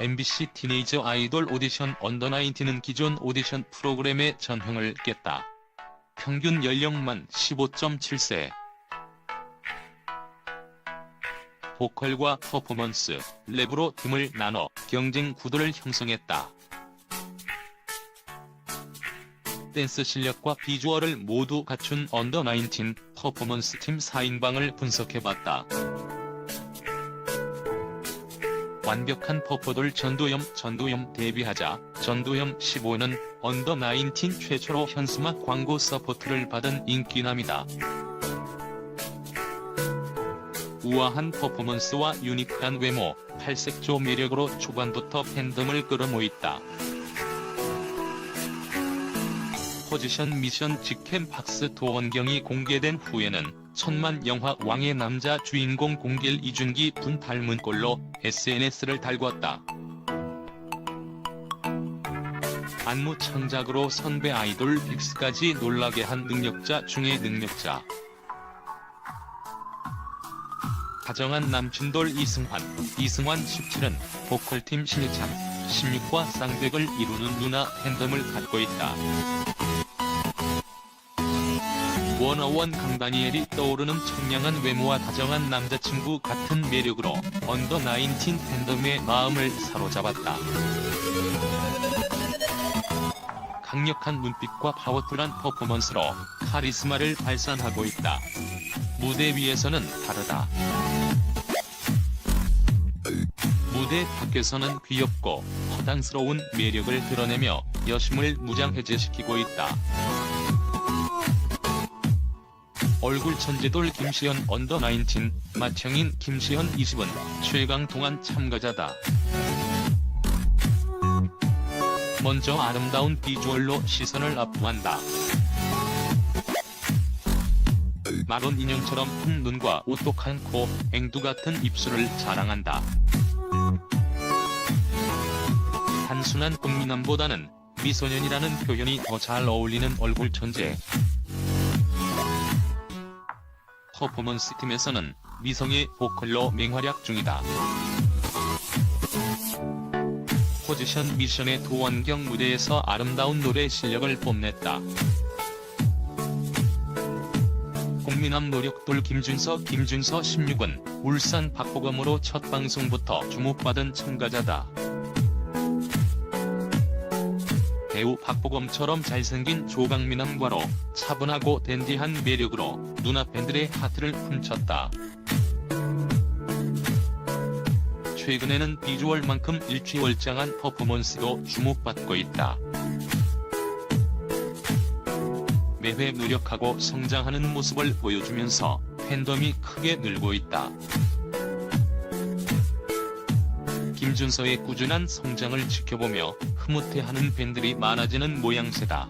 MBC 티네이저 아이돌 오디션 언더19는 기존 오디션 프로그램의 전형을 깼다. 평균 연령만 15.7세. 보컬과 퍼포먼스, 랩으로 팀을 나눠 경쟁 구도를 형성했다. 댄스 실력과 비주얼을 모두 갖춘 언더19 퍼포먼스 팀 4인방을 분석해봤다. 완벽한 퍼포돌 전도염 전도염 데뷔하자 전도염 15는 언더19 최초로 현수막 광고 서포트를 받은 인기남이다. 우아한 퍼포먼스와 유니크한 외모, 팔색조 매력으로 초반부터 팬덤을 끌어모았다. 포지션 미션 직캠 박스 도원경이 공개된 후에는 천만 영화 왕의 남자 주인공 공길 이준기 분 닮은 꼴로 SNS를 달궜다. 안무 창작으로 선배 아이돌 빅스까지 놀라게 한 능력자 중의 능력자. 다정한 남친돌 이승환, 이승환 17은 보컬팀 신희찬, 16과 쌍벽을 이루는 누나 팬덤을 갖고 있다. 워너원 강다니엘이 떠오르는 청량한 외모와 다정한 남자친구 같은 매력으로 언더19 팬덤의 마음을 사로잡았다. 강력한 눈빛과 파워풀한 퍼포먼스로 카리스마를 발산하고 있다. 무대 위에서는 다르다. 무대 밖에서는 귀엽고 허당스러운 매력을 드러내며 여심을 무장해제시키고 있다. 얼굴 천재돌 김시현 언더 19 맏형인 김시현 20은 최강 동안 참가자다. 먼저 아름다운 비주얼로 시선을 압도한다. 마론 인형처럼 큰 눈과 오똑한 코, 앵두 같은 입술을 자랑한다. 단순한 꽃미남보다는 미소년이라는 표현이 더 잘 어울리는 얼굴 천재. 퍼포먼스 팀에서는 미성의 보컬로 맹활약 중이다. 포지션 미션의 도원경 무대에서 아름다운 노래 실력을 뽐냈다. 국민함 노력돌 김준서 김준서 16은 울산 박보검으로 첫 방송부터 주목받은 참가자다. 배우 박보검처럼 잘생긴 조강민함과로 차분하고 댄디한 매력으로 누나 팬들의 하트를 훔쳤다. 최근에는 비주얼만큼 일취월장한 퍼포먼스도 주목받고 있다. 매회 노력하고 성장하는 모습을 보여주면서 팬덤이 크게 늘고 있다. 김준서의 꾸준한 성장을 지켜보며 흐뭇해하는 팬들이 많아지는 모양새다.